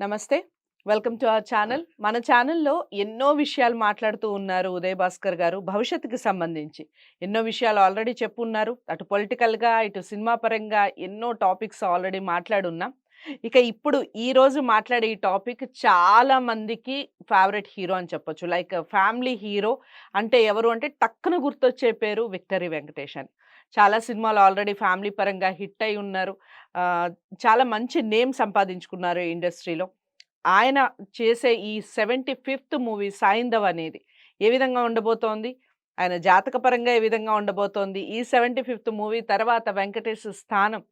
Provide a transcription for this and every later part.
నమస్తే. Welcome to our channel. మన ఛానల్లో ఎన్నో విషయాలు మాట్లాడుతూ ఉన్నారు ఉదయ్ భాస్కర్ గారు భవిష్యత్తుకి సంబంధించి. ఎన్నో విషయాలు ఆల్రెడీ చెప్పున్నారు. అటు పొలిటికల్గా ఇటు సినిమా పరంగా ఎన్నో టాపిక్స్ ఆల్రెడీ మాట్లాడున్నాం. ఇక ఇప్పుడు ఈ రోజు మాట్లాడే ఈ టాపిక్ చాలా మందికి ఫేవరెట్ హీరో అని చెప్పొచ్చు. లైక్ ఫ్యామిలీ హీరో అంటే ఎవరు అంటే టక్కున గుర్తొచ్చే పేరు విక్టరీ వెంకటేష్ అని చాలా సినిమాలు ఆల్రెడీ ఫ్యామిలీ పరంగా హిట్ అయి ఉన్నారు. చాలా మంచి నేమ్ సంపాదించుకున్నారు ఈ ఇండస్ట్రీలో. ఆయన చేసే ఈ సెవెంటీ ఫిఫ్త్ మూవీ సాయిందవ్ అనేది ఏ విధంగా ఉండబోతోంది? ఆయన జాతకపరంగా ఏ విధంగా ఉండబోతోంది? ఈ సెవెంటీ ఫిఫ్త్ మూవీ తర్వాత వెంకటేష్ స్థానం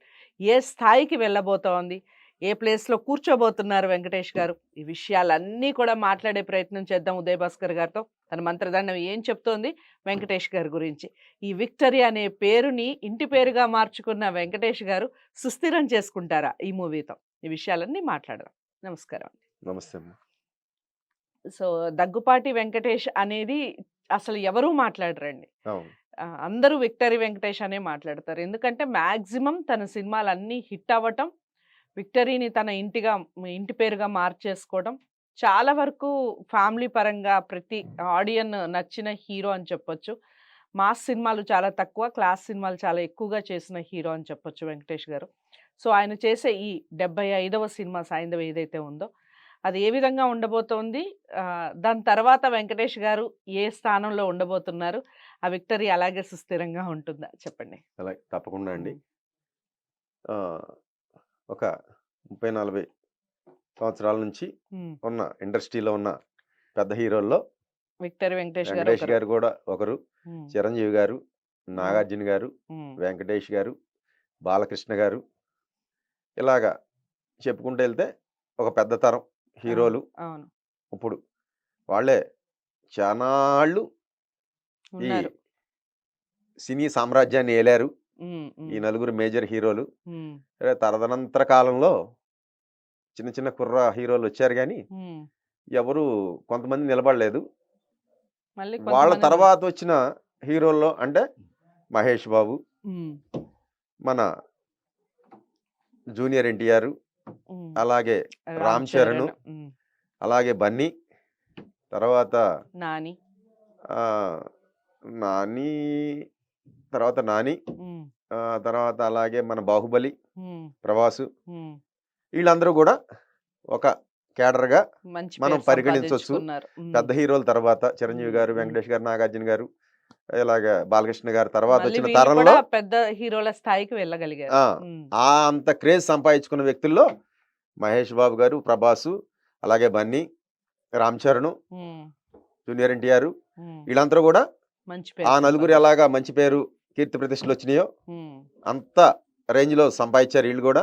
ఏ స్థాయికి వెళ్ళబోతోంది? ఏ ప్లేస్లో కూర్చోబోతున్నారు వెంకటేష్ గారు? ఈ విషయాలన్నీ కూడా మాట్లాడే ప్రయత్నం చేద్దాం ఉదయ్ భాస్కర్ గారితో. తన మంత్రదండం ఏం చెప్తోంది? వెంకటేష్ గారి గురించి. ఈ విక్టరీ అనే పేరుని ఇంటి పేరుగా మార్చుకున్న వెంకటేష్ గారు సుస్థిరం చేసుకుంటారా ఈ మూవీతో? ఈ విషయాలన్నీ మాట్లాడదాం. నమస్కారం నమస్తే అమ్మ. సో దగ్గుపాటి వెంకటేష్ అనేది అసలు ఎవరూ మాట్లాడరండి. అందరూ విక్టరీ వెంకటేష్ అనే మాట్లాడతారు. ఎందుకంటే మ్యాక్సిమం తన సినిమాలన్నీ హిట్ అవ్వటం విక్టరీని తన ఇంటిగా ఇంటి పేరుగా మార్చేసుకోవడం చాలా వరకు ఫ్యామిలీ పరంగా ప్రతి ఆడియన్ నచ్చిన హీరో అని చెప్పొచ్చు. మాస్ సినిమాలు చాలా తక్కువ క్లాస్ సినిమాలు చాలా ఎక్కువగా చేసిన హీరో అని చెప్పొచ్చు వెంకటేష్ గారు. సో ఆయన చేసే ఈ డెబ్బై ఐదవ సినిమా సాయంత్రం ఏదైతే ఉందో అది ఏ విధంగా ఉండబోతోంది? దాని తర్వాత వెంకటేష్ గారు ఏ స్థానంలో ఉండబోతున్నారు? ఆ విక్టరీ అలాగే సుస్థిరంగా ఉంటుందా? చెప్పండి. అలా తప్పకుండా అండి. ఒక ముప్పై నలభై సంవత్సరాల నుంచి ఉన్న ఇండస్ట్రీలో ఉన్న పెద్ద హీరోల్లో విక్టరీ వెంకటేష్ గారు వెంకటేష్. గారు కూడా ఒకరు చిరంజీవి గారు నాగార్జున గారు వెంకటేష్ గారు బాలకృష్ణ గారు ఇలాగా చెప్పుకుంటూ వెళ్తే ఒక పెద్ద తరం హీరోలు ఇప్పుడు వాళ్ళే చానాళ్ళు ఈ సినీ సామ్రాజ్యాన్ని ఏలారు. ఈ నలుగురు మేజర్ హీరోలు. తదనంతర కాలంలో చిన్న చిన్న కుర్ర హీరోలు వచ్చారు కానీ. ఎవరు కొంతమంది నిలబడలేదు. వాళ్ళ తర్వాత వచ్చిన హీరోల్లో అంటే మహేష్ బాబు మన జూనియర్ ఎన్టీఆర్ అలాగే రామ్ చరణ్ అలాగే బన్నీ తర్వాత నాని. నాని తర్వాత నాని తర్వాత అలాగే మన బాహుబలి ఉమ్. వీళ్ళందరూ కూడా ఒక కేడర్గా మంచి మనం పేరు పరిగణించొచ్చు. సంపాదించుకున్నారు. ఉమ్. పెద్ద హీరోల తర్వాత చిరంజీవి గారు. వెంకటేష్ గారు నాగార్జున గారు ఇలాగ బాలకృష్ణ గారు తర్వాత వచ్చిన తరంలో పెద్ద హీరోల స్థాయికి వెళ్ళగలిగారు ఆ, అంత క్రేజ్ సంపాదించుకున్న వ్యక్తుల్లో మహేష్ బాబు గారు ప్రభాసు అలాగే బన్నీ రామ్ చరణ్ జూనియర్ ఎన్టీఆర్. వీళ్ళందరూ కూడా మంచి ఆ నలుగురు. ఎలాగా మంచి పేరు కీర్తి ప్రతిష్టలు వచ్చినాయో అంత రేంజ్లో సంపాదించారు వీళ్ళు కూడా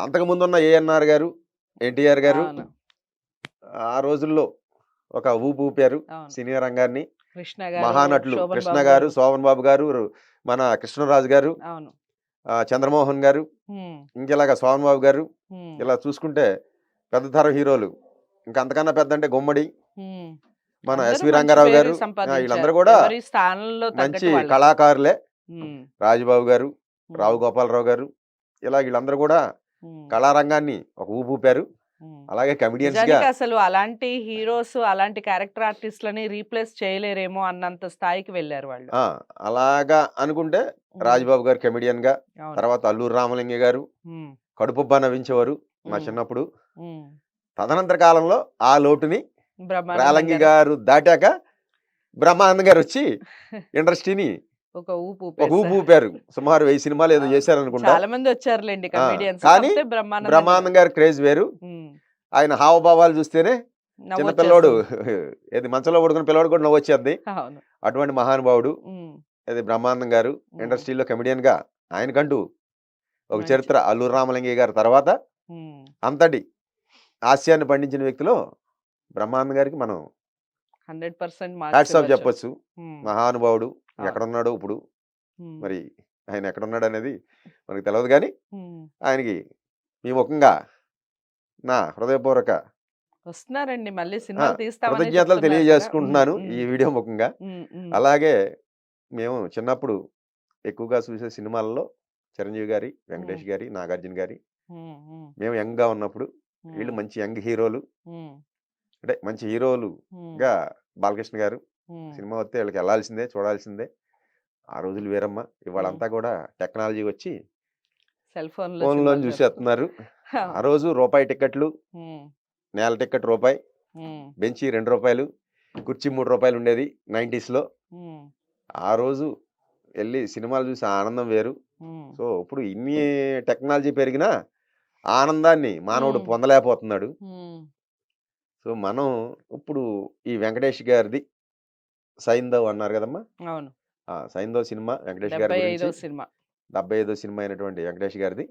ఉమ్. అంతకు ముందు ఉన్న ఏఎన్ఆర్ గారు ఎన్టీఆర్ గారు ఆ రోజుల్లో ఒక ఊపు ఊపారు. సినీ రంగాన్ని మహానటులు కృష్ణ గారు శోభన్ బాబు గారు మన కృష్ణరాజు గారు చంద్రమోహన్ గారు ఇంకెలాగా శోభన్ బాబు గారు ఇలా చూసుకుంటే పెద్ద తరం హీరోలు ఇంకా అంతకన్నా పెద్ద అంటే గుమ్మడి. మన ఎస్వి రంగారావు గారు. వీళ్ళందరూ కూడా మంచి. కళాకారులే రాజుబాబు గారు రావు గోపాలరావు గారు ఇలా వీళ్ళందరూ కూడా కళారంగాన్ని ఒక ఊపు ఊపారు ఉమ్. అలాగే కమెడియన్స్ అసలు అలాంటి హీరోస్ అలాంటి క్యారెక్టర్ ఆర్టిస్ట్లని రీప్లేస్ చేయలేరేమో అన్నంత స్థాయికి వెళ్ళారు వాళ్ళు. అలాగా అనుకుంటే రాజుబాబు గారు కమెడియన్గా. తర్వాత అల్లూరు రామలింగ గారు కడుపుబ్బా నవ్వించేవారు మా చిన్నప్పుడు. తదనంతర కాలంలో ఆ లోటుని రాలంగి గారు. దాటాక బ్రహ్మానంద్ గారు వచ్చి ఇండస్ట్రీని ఒక ఊపు ఒక ఊపు. ఊపారు సుమారు వెయ్యి సినిమాలు ఏదో. చేశారు అనుకుంటా చాలా మంది వచ్చారులేండి కానీ బ్రహ్మానందం గారి క్రేజ్ వేరు ఆయన హావభావాలు చూస్తేనే చిన్న. పిల్లోడు ఏది మంచంలో పడుకున్న పిల్లోడు కూడా నవ్వొచ్చేది అటువంటి మహానుభావుడు అది బ్రహ్మానందం గారు ఇండస్ట్రీలో కమెడియన్గా ఆయనకంటూ ఒక చరిత్ర అల్లూరు రామలింగయ్య గారి తర్వాత అంతటి హాస్యాన్ని పండించిన వ్యక్తిలో బ్రహ్మానందం గారికి మనం 100% మార్క్స్ హ్యాట్స్ ఆఫ్ ఇవ్వచ్చు. చెప్పొచ్చు మహానుభావుడు. ఎక్కడున్నాడో ఇప్పుడు. మరి ఆయన ఎక్కడున్నాడు అనేది మనకు తెలియదు కానీ. ఆయనకి మీ ముఖంగా నా హృదయపూర్వక వస్తున్నారండి. మళ్ళీ తీస్తామని కృతజ్ఞతలు తెలియజేసుకుంటున్నాను ఈ వీడియో ముఖంగా. అలాగే మేము చిన్నప్పుడు ఎక్కువగా చూసే సినిమాల్లో చిరంజీవి గారి వెంకటేష్ గారి నాగార్జున గారి మేము యంగ్గా ఉన్నప్పుడు వీళ్ళు మంచి యంగ్ హీరోలు అంటే మంచి హీరోలుగా బాలకృష్ణ గారు సినిమా వస్తే వీళ్ళకి వెళ్ళాల్సిందే చూడాల్సిందే. ఆ రోజులు వేరమ్మ. ఇవాళంతా కూడా టెక్నాలజీ వచ్చి సెల్ ఫోన్లో ఫోన్లో చూసేస్తున్నారు. ఆ రోజు రూపాయి టికెట్లు నేల టికెట్ రూపాయి బెంచి రెండు రూపాయలు కుర్చీ మూడు రూపాయలు ఉండేది 90s లో ఉమ్, ఆ రోజు వెళ్ళి సినిమాలు చూసి ఆనందం వేరు. సో ఇప్పుడు ఇన్ని టెక్నాలజీ పెరిగినా ఆనందాన్ని మానవుడు. పొందలేకపోతున్నాడు. సో మనం ఇప్పుడు ఈ వెంకటేష్ గారిది సైందవ్ అన్నారు కదమ్మా! అవును. ఆ! సైందవ్ సినిమా వెంకటేష్ గారి సినిమా. డెబ్బై ఐదో సినిమా అయినటువంటి వెంకటేష్ గారిది.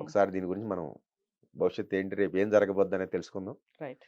ఒకసారి దీని గురించి మనం భవిష్యత్తు ఏంటి రేపు ఏం జరగబోద్ది అనేది తెలుసుకుందాం. రైట్.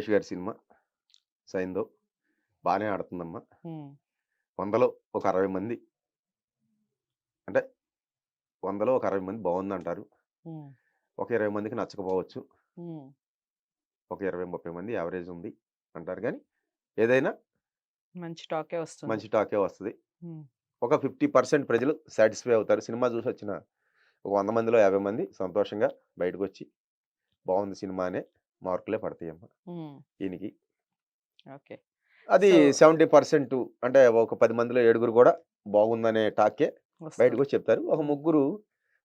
వెంకటేష్ గారి సినిమా. సైందవ్ బాగానే ఆడుతుందమ్మా. వందలో ఒక అరవై మంది. అంటే వందలో ఒక అరవై మంది బాగుంది అంటారు ఒక ఇరవై మందికి నచ్చకపోవచ్చు. ఒక ఇరవై ముప్పై మంది యావరేజ్ ఉంది అంటారు కానీ ఏదైనా మంచి టాకే వస్తుంది. మంచి టాకే వస్తుంది. ఒక ఫిఫ్టీ పర్సెంట్ ప్రజలు సాటిస్ఫై అవుతారు. సినిమా చూసి వచ్చిన ఒక వంద మందిలో యాభై మంది సంతోషంగా బయటకు వచ్చి బాగుంది సినిమా అనే మార్కులే పడతాయి అమ్మ ఉమ్, దీనికి ఓకే. అది సెవెంటీ పర్సెంట్ అంటే ఒక పది మందిలో ఏడుగురు కూడా బాగుందనే టాకే. బయటకు వచ్చి చెప్తారు. ఒక ముగ్గురు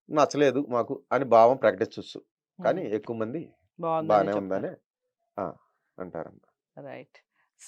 నచ్చలేదు మాకు అని భావం ప్రకటించవచ్చు కానీ ఎక్కువ మంది బాగానే. ఉందనే అంటారమ్మ. రైట్.